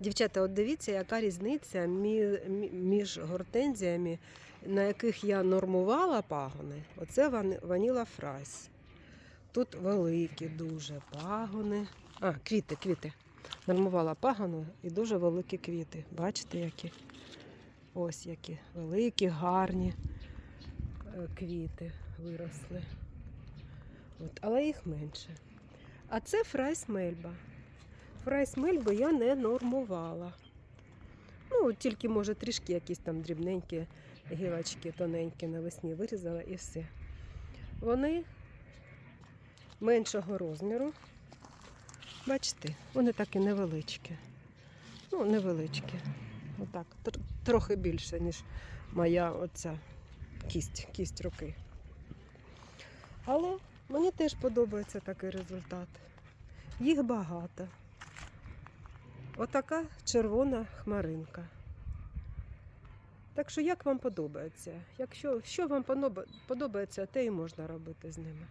Дівчата, от дивіться, яка різниця мі- мі- між гортензіями, на яких я нормувала пагони. Оце ваніла фрайс. Тут великі дуже пагони. А, квіти, квіти. Нормувала пагони і дуже великі квіти. Бачите, які? Ось які великі, гарні е, квіти виросли. От, але їх менше. А це фрайс мельба. Фрайс мельби я не нормувала. Ну, тільки, може, трішки якісь там дрібненькі гілочки тоненькі навесні вирізала і все. Вони меншого розміру. Бачите, вони такі невеличкі. Ну, невеличкі. Отак. тр- Трохи більше, ніж моя оця кість, кість руки. Але мені теж подобається такий результат. Їх багато. Отака червона хмаринка. Так що як вам подобається? Якщо що вам подобається, те і можна робити з ними.